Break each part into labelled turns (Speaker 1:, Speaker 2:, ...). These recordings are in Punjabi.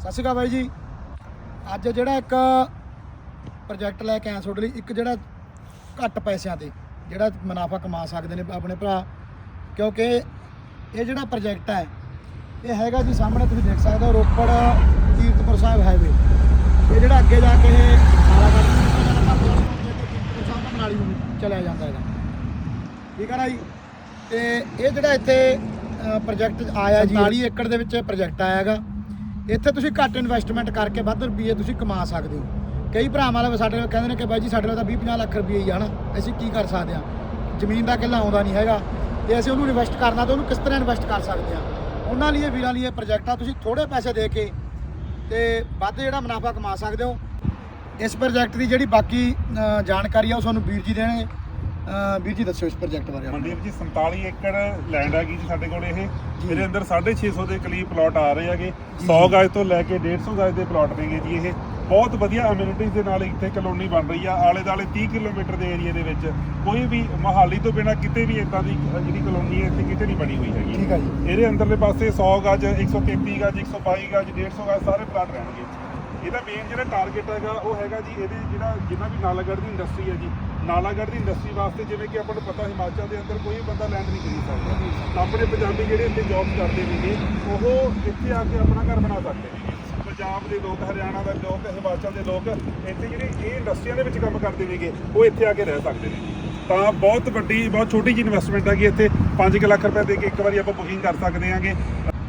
Speaker 1: ਸਤਿ ਸ਼੍ਰੀ ਅਕਾਲ ਬਾਈ ਜੀ। ਅੱਜ ਜਿਹੜਾ ਇੱਕ ਪ੍ਰੋਜੈਕਟ ਲੈ ਕੇ ਆਇਆ ਤੁਹਾਡੇ ਲਈ ਇੱਕ ਜਿਹੜਾ ਘੱਟ ਪੈਸਿਆਂ ਤੇ ਜਿਹੜਾ ਮੁਨਾਫਾ ਕਮਾ ਸਕਦੇ ਨੇ ਆਪਣੇ ਭਰਾ। ਕਿਉਂਕਿ ਇਹ ਜਿਹੜਾ ਪ੍ਰੋਜੈਕਟ ਹੈ ਇਹ ਹੈਗਾ ਜੀ ਸਾਹਮਣੇ ਤੁਸੀਂ ਦੇਖ ਸਕਦੇ ਹੋ ਰੋਪੜ ਕੀਰਤਪੁਰ ਸਾਹਿਬ ਹਾਈਵੇ ਇਹ ਜਿਹੜਾ ਅੱਗੇ ਜਾ ਕੇ ਇਹ ਕੱਢ ਕੀਰਤਪੁਰ ਸਾਹਿਬ ਮਨਾਲੀ ਚਲਿਆ ਜਾਂਦਾ ਹੈਗਾ। ਠੀਕ ਹੈ ਨਾ ਜੀ? ਤੇ ਇਹ ਜਿਹੜਾ ਇੱਥੇ ਪ੍ਰੋਜੈਕਟ ਆਇਆ ਜੀ 40 ਏਕੜ ਦੇ ਵਿੱਚ ਪ੍ਰੋਜੈਕਟ ਆਇਆ ਹੈਗਾ। ਇੱਥੇ ਤੁਸੀਂ ਘੱਟ ਇਨਵੈਸਟਮੈਂਟ ਕਰਕੇ ਵੱਧ ਰੁਪਏ ਤੁਸੀਂ ਕਮਾ ਸਕਦੇ ਹੋ। ਕਈ ਭਰਾ ਵਾਲੇ ਸਾਡੇ ਨਾਲ ਕਹਿੰਦੇ ਨੇ ਕਿ ਬਾਈ ਜੀ, ਸਾਡੇ ਨਾਲ ਤਾਂ 20 50 ਲੱਖ ਰੁਪਏ ਹੀ ਆ ਨਾ। ਅਸੀਂ ਕੀ ਕਰ ਸਕਦੇ ਹਾਂ? ਜ਼ਮੀਨ ਦਾ ਕਿੱਲਾ ਆਉਂਦਾ ਨਹੀਂ ਹੈਗਾ। ਤੇ ਅਸੀਂ ਉਹਨੂੰ ਇਨਵੈਸਟ ਕਰਨਾ ਤੇ ਉਹਨੂੰ ਕਿਸ ਤਰ੍ਹਾਂ ਇਨਵੈਸਟ ਕਰ ਸਕਦੇ ਹਾਂ? ਉਹਨਾਂ ਲਈ ਇਹ ਵੀਰਾਂ ਲਈ ਇਹ ਪ੍ਰੋਜੈਕਟ ਆ। ਤੁਸੀਂ ਥੋੜੇ ਪੈਸੇ ਦੇ ਕੇ ਤੇ ਵੱਧ ਜਿਹੜਾ ਮੁਨਾਫਾ ਕਮਾ ਸਕਦੇ ਹੋ। ਇਸ ਪ੍ਰੋਜੈਕਟ ਦੀ ਜਿਹੜੀ ਬਾਕੀ ਜਾਣਕਾਰੀ ਆ, ਉਹ ਤੁਹਾਨੂੰ ਵੀਰ ਜੀ ਦੇਣਗੇ। ਵੀਰ ਜੀ ਦੱਸਿਓ ਇਸ ਪ੍ਰੋਜੈਕਟ ਬਾਰੇ।
Speaker 2: ਮਨਦੀਪ ਜੀ 47 ਏਕੜ ਲੈਂਡ ਹੈਗੀ ਜੀ ਸਾਡੇ ਕੋਲ ਇਹ। ਇਹਦੇ ਅੰਦਰ 650 ਦੇ ਕਰੀਬ ਪਲਾਟ ਆ ਰਹੇ ਹੈਗੇ। 100 ਗਜ ਤੋਂ ਲੈ ਕੇ 150 ਗਜ ਦੇ ਪਲਾਟ ਨੇਗੇ ਜੀ ਇਹ। ਬਹੁਤ ਵਧੀਆ ਅਮਿਊਨਿਟੀਜ਼ ਦੇ ਨਾਲ ਇੱਥੇ ਕਲੋਨੀ ਬਣ ਰਹੀ ਆ। ਆਲੇ ਦਾਲੇ 30 ਕਿਲੋਮੀਟਰ ਦੇ ਏਰੀਆ ਦੇ ਵਿੱਚ। ਕੋਈ ਵੀ ਮਹਾਲੀ ਤੋਂ ਬਿਨਾ ਕਿਤੇ ਵੀ ਇਦਾਂ ਦੀ ਜਿਹੜੀ ਕਲੋਨੀ ਹੈ ਇੱਥੇ ਕਿਤੇ ਨਹੀਂ ਬਣੀ ਹੋਈ ਹੈਗੀ।
Speaker 1: ਠੀਕ ਆ ਜੀ।
Speaker 2: ਇਹਦੇ ਅੰਦਰਲੇ ਪਾਸੇ 100 ਗਜ 133 ਗਜ 122 ਗਜ 150 ਗਜ ਸਾਰੇ ਪਲਾਟ ਰਹਿਣਗੇ ਇਹਦਾ ਮੇਨ ਜਿਹੜਾ ਟਾਰਗੇਟ ਹੈਗਾ, ਉਹ ਹੈਗਾ ਜੀ ਇਹਦੇ ਜਿਹੜਾ ਜਿੰਨਾ ਵੀ ਨਾਲਾਗੜ੍ਹ ਦੀ ਇੰਡਸਟਰੀ ਹੈ ਜੀ। ਨਾਲਾਗੜ੍ਹ ਦੀ ਇੰਡਸਟਰੀ ਵਾਸਤੇ ਜਿਵੇਂ ਕਿ ਆਪਾਂ ਨੂੰ ਪਤਾ ਹਿਮਾਚਲ ਦੇ ਅੰਦਰ ਕੋਈ ਵੀ ਬੰਦਾ ਲੈਂਡ ਨਹੀਂ ਖਰੀਦ ਸਕਦਾ। ਆਪਣੇ ਪੰਜਾਬੀ ਜਿਹੜੇ ਇੱਥੇ ਜੌਬ ਕਰਦੇ ਨੇਗੇ ਉਹ ਇੱਥੇ ਆ ਕੇ ਆਪਣਾ ਘਰ ਬਣਾ ਸਕਦੇ ਨੇ ਪੰਜਾਬ ਦੇ ਲੋਕ, ਹਰਿਆਣਾ ਦੇ ਲੋਕ, ਹਿਮਾਚਲ ਦੇ ਲੋਕ ਇੱਥੇ ਜਿਹੜੇ ਇਹ ਇੰਡਸਟਰੀਆਂ ਦੇ ਵਿੱਚ ਕੰਮ ਕਰਦੇ ਨੇਗੇ ਉਹ ਇੱਥੇ ਆ ਕੇ ਰਹਿ ਸਕਦੇ ਨੇ ਤਾਂ ਬਹੁਤ ਵੱਡੀ, ਬਹੁਤ ਛੋਟੀ ਜਿਹੀ ਇਨਵੈਸਟਮੈਂਟ ਹੈਗੀ ਇੱਥੇ। 5 ਲੱਖ ਰੁਪਏ ਦੇ ਕੇ ਇੱਕ ਵਾਰੀ ਆਪਾਂ ਬੁਕਿੰਗ ਕਰ ਸਕਦੇ ਹਾਂਗੇ।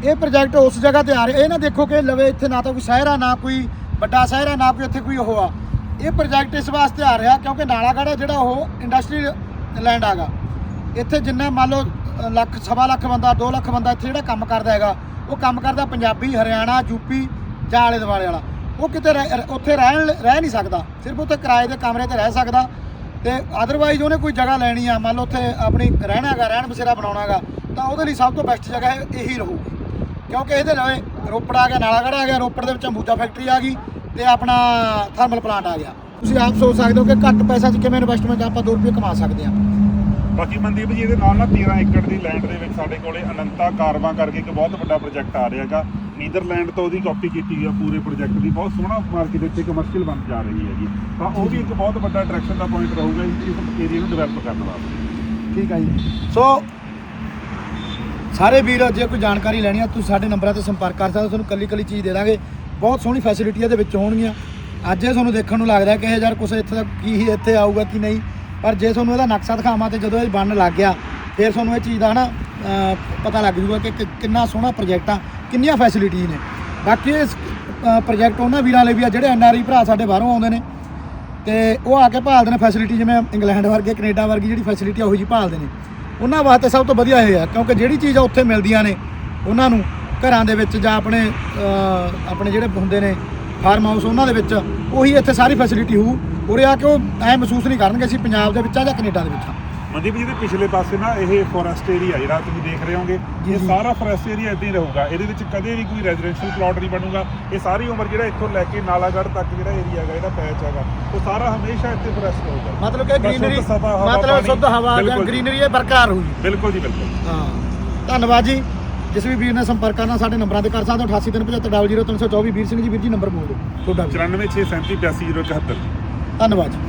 Speaker 1: ਇਹ ਪ੍ਰੋਜੈਕਟ ਉਸ ਜਗ੍ਹਾ ਤੇ ਆ ਰਿਹਾ ਇਹ ਨਾ ਦੇਖੋ ਕਿ ਲਵੇ ਇੱਥੇ ਨਾ ਤਾਂ ਕੋਈ ਸ਼ਹਿਰ ਆ, ਨਾ ਕੋਈ ਵੱਡਾ ਸ਼ਹਿਰ ਹੈ, ਨਾ ਕੋਈ ਉੱਥੇ ਕੋਈ ਉਹ ਆ। ਇਹ ਪ੍ਰੋਜੈਕਟ ਇਸ ਵਾਸਤੇ ਆ ਰਿਹਾ ਕਿਉਂਕਿ ਨਾਲਾਗੜ੍ਹ ਜਿਹੜਾ ਉਹ ਇੰਡਸਟਰੀ ਲੈਂਡ ਆਗਾ ਇੱਥੇ ਜਿੰਨਾ ਮੰਨ ਲਓ ਲੱਖ, ਸਵਾ ਲੱਖ ਬੰਦਾ 2 ਲੱਖ ਬੰਦਾ ਇੱਥੇ ਜਿਹੜਾ ਕੰਮ ਕਰਦਾ ਹੈਗਾ, ਉਹ ਕੰਮ ਕਰਦਾ ਪੰਜਾਬੀ, ਹਰਿਆਣਾ ਯੂਪੀ ਜਾਂ ਆਲੇ ਦੁਆਲੇ ਵਾਲਾ। ਉਹ ਕਿਤੇ ਰਹਿ- ਉੱਥੇ ਰਹਿਣ, ਰਹਿ ਨਹੀਂ ਸਕਦਾ। ਸਿਰਫ ਉੱਥੇ ਕਿਰਾਏ ਦੇ ਕਮਰੇ ਤੇ ਰਹਿ ਸਕਦਾ। ਤੇ ਅਦਰਵਾਈਜ਼ ਉਹਨੇ ਕੋਈ ਜਗ੍ਹਾ ਲੈਣੀ ਆ। ਮੰਨ ਲਓ ਉੱਥੇ ਆਪਣੀ ਰਹਿਣਾ ਹੈਗਾ, ਰਹਿਣ ਬਸੇਰਾ ਬਣਾਉਣਾ ਹੈਗਾ, ਤਾਂ ਉਹਦੇ ਲਈ ਸਭ ਤੋਂ ਬੈਸਟ ਜਗ੍ਹਾ ਇਹ- ਇਹੀ ਰਹੂਗੀ। ਕਿਉਂਕਿ ਇਹਦੇ ਲਵੇ ਰੋਪੜ ਆ ਗਿਆ, ਨਾਲਾਗੜ੍ਹ ਆ ਗਿਆ, ਰੋਪੜ ਦੇ ਵਿੱਚ ਅੰਬੂਜਾ ਫੈਕਟਰੀ ਆ ਗਈ। ਤੇ ਆਪਣਾ ਥਰਮਲ ਪਲਾਂਟ ਆ ਗਿਆ। ਤੁਸੀਂ ਆਪ ਸੋਚ ਸਕਦੇ ਹੋ ਕਿ ਘੱਟ ਪੈਸਾ 'ਚ ਕਿਵੇਂ ਇਨਵੈਸਟਮੈਂਟ ਆਪਾਂ 2 ਰੁਪਏ ਕਮਾ ਸਕਦੇ ਹਾਂ।
Speaker 2: ਬਾਕੀ ਮਨਦੀਪ ਜੀ ਇਹਦੇ ਨਾਲ ਨਾ 13 ਏਕੜ ਦੀ ਲੈਂਡ ਦੇ ਵਿੱਚ ਸਾਡੇ ਕੋਲੇ ਅਨੰਤਾ ਕਾਰਵਾਂ ਕਰਕੇ ਇੱਕ ਬਹੁਤ ਵੱਡਾ ਪ੍ਰੋਜੈਕਟ ਆ ਰਿਹਾ ਹੈਗਾ। ਨੀਦਰਲੈਂਡ ਤੋਂ ਉਹਦੀ ਕਾਪੀ ਕੀਤੀ ਆ ਪੂਰੇ ਪ੍ਰੋਜੈਕਟ ਦੀ। ਬਹੁਤ ਸੋਹਣਾ ਮਾਰਕੀਟ ਇੱਥੇ ਕਮਰਸ਼ੀਅਲ ਬਣ ਜਾ ਰਹੀ ਹੈਗੀ। ਤਾਂ ਉਹ ਵੀ ਇੱਕ ਬਹੁਤ ਵੱਡਾ ਅਟਰੈਕਸ਼ਨ ਦਾ ਪੁਆਇੰਟ ਰਹੂਗਾ ਇਸ ਏਰੀਆ ਨੂੰ ਡਿਵੈਲਪ ਕਰਨ ਵਾਸਤੇ।
Speaker 1: ਠੀਕ ਹੈ ਜੀ। ਸੋ ਸਾਰੇ ਵੀਰ ਜੇ ਕੋਈ ਜਾਣਕਾਰੀ ਲੈਣੀ ਆ ਤੁਸੀਂ ਸਾਡੇ ਨੰਬਰਾਂ ਤੇ ਸੰਪਰਕ ਕਰ ਸਕਦੇ ਹੋ। ਤੁਹਾਨੂੰ ਕੱਲੀ ਕੱਲੀ ਚੀਜ਼ ਦੇ ਦਾਂਗੇ। ਬਹੁਤ ਸੋਹਣੀ ਫੈਸਿਲਿਟੀ ਇਹਦੇ ਵਿੱਚ ਹੋਣਗੀਆਂ। ਅੱਜ ਇਹ ਤੁਹਾਨੂੰ ਦੇਖਣ ਨੂੰ ਲੱਗਦਾ ਕਿ ਇਹ ਯਾਰ ਕੁਛ ਇੱਥੇ ਦਾ ਕੀ ਹੀ ਇੱਥੇ ਆਊਗਾ ਕੀ ਨਹੀਂ। ਪਰ ਜੇ ਤੁਹਾਨੂੰ ਇਹਦਾ ਨਕਸ਼ਾ ਦਿਖਾਵਾਂ ਤੇ ਜਦੋਂ ਇਹ ਬਣਨ ਲੱਗ ਗਿਆ, ਫਿਰ ਤੁਹਾਨੂੰ ਇਹ ਚੀਜ਼ ਦਾ ਨਾ ਪਤਾ ਲੱਗ ਜੂਗਾ ਕਿ ਕਿੰਨਾ ਸੋਹਣਾ ਪ੍ਰੋਜੈਕਟ ਆ, ਕਿੰਨੀਆਂ ਫੈਸਿਲਿਟੀ ਨੇ। ਬਾਕੀ ਇਸ ਪ੍ਰੋਜੈਕਟ ਉਹਨਾਂ ਵੀਰਾਂ ਲਈ ਵੀ ਆ, ਜਿਹੜੇ ਐਨਆਰਆਈ ਭਰਾ ਸਾਡੇ ਬਾਹਰੋਂ ਆਉਂਦੇ ਨੇ। ਤੇ ਉਹ ਆ ਕੇ ਭਾਲਦੇ ਨੇ ਫੈਸਿਲਿਟੀ ਜਿਵੇਂ ਇੰਗਲੈਂਡ ਵਰਗੇ, ਕੈਨੇਡਾ ਵਰਗੀ ਜਿਹੜੀ ਫੈਸਿਲਿਟੀ ਆ, ਉਹੋ ਜੀ ਭਾਲਦੇ ਨੇ। ਉਹਨਾਂ ਵਾਸਤੇ ਸਭ ਤੋਂ ਵਧੀਆ ਇਹ ਆ, ਕਿਉਂਕਿ ਜਿਹੜੀ ਚੀਜ਼ ਆ ਉੱਥੇ ਮਿਲਦੀਆਂ ਨੇ, ਉਹਨਾਂ ਨੂੰ ਘਰਾਂ ਦੇ ਵਿੱਚ ਜਾਂ ਆਪਣੇ ਆਪਣੇ ਜਿਹੜੇ ਹੁੰਦੇ ਨੇ ਫਾਰਮ ਹਾਊਸ ਉਹਨਾਂ ਦੇ ਵਿੱਚ ਉਹੀ ਇੱਥੇ ਸਾਰੀ ਫੈਸਿਲਿਟੀ ਹੋਊ। ਉਰੇ ਆ ਕੇ ਉਹ ਐ ਮਹਿਸੂਸ ਨਹੀਂ ਕਰਨਗੇ ਅਸੀਂ ਪੰਜਾਬ ਦੇ ਵਿੱਚ ਆ ਜਾਂ ਕੈਨੇਡਾ ਦੇ ਵਿੱਚ ਆ।
Speaker 2: ਮਨਦੀਪ ਜੀ ਦੇ ਪਿਛਲੇ ਪਾਸੇ ਨਾ ਇਹ ਫੋਰੈਸਟ ਏਰੀਆ ਜਿਹੜਾ ਤੁਸੀਂ ਦੇਖ ਰਹੇ ਹੋਗੇ ਇਹ। ਸਾਰਾ ਫੋਰੈਸਟ ਏਰੀਆ ਇਦਾਂ ਹੀ ਰਹੂਗਾ। ਇਹਦੇ ਵਿੱਚ ਕਦੇ ਵੀ ਕੋਈ ਰੈਜ਼ੀਡੈਂਸ਼ੀਅਲ ਪਲਾਟ ਨਹੀਂ ਬਣੂਗਾ। ਇਹ ਸਾਰੀ ਉਮਰ ਜਿਹੜਾ ਇੱਥੋਂ ਲੈ ਕੇ ਨਾਲਾਗੜ੍ਹ ਤੱਕ ਜਿਹੜਾ ਏਰੀਆ ਹੈਗਾ ਜਿਹੜਾ ਪੈਚ ਹੈਗਾ ਉਹ ਸਾਰਾ ਹਮੇਸ਼ਾ ਇੱਥੇ ਫੋਰੈਸਟ ਰਹੂਗਾ।
Speaker 1: ਮਤਲਬ ਕਿ ਗ੍ਰੀਨਰੀ ਮਤਲਬ ਸ਼ੁੱਧ ਹਵਾ
Speaker 2: ਜੀ।
Speaker 1: ਗ੍ਰੀਨਰੀ ਇਹ ਬਰਕਰਾਰ ਹੋਊਗੀ।
Speaker 2: ਬਿਲਕੁਲ ਜੀ ਬਿਲਕੁਲ।
Speaker 1: ਹਾਂ। ਧੰਨਵਾਦ ਜੀ। ਜਿਸ ਵੀ ਵੀਰ ਨੇ ਸੰਪਰਕ ਕਰਨਾ ਸਾਡੇ ਨੰਬਰਾਂ ਤੇ ਕਰ ਸਕਦੇ ਹੋ। 8837500324 ਵੀਰ ਸਿੰਘ ਜੀ ਵੀਰ ਜੀ ਨੰਬਰ ਬੋਲ ਦਿਓ। ਤੁਹਾਡਾ ਵੀ।
Speaker 2: 94 637 82071
Speaker 1: ਧੰਨਵਾਦ। ਜੀ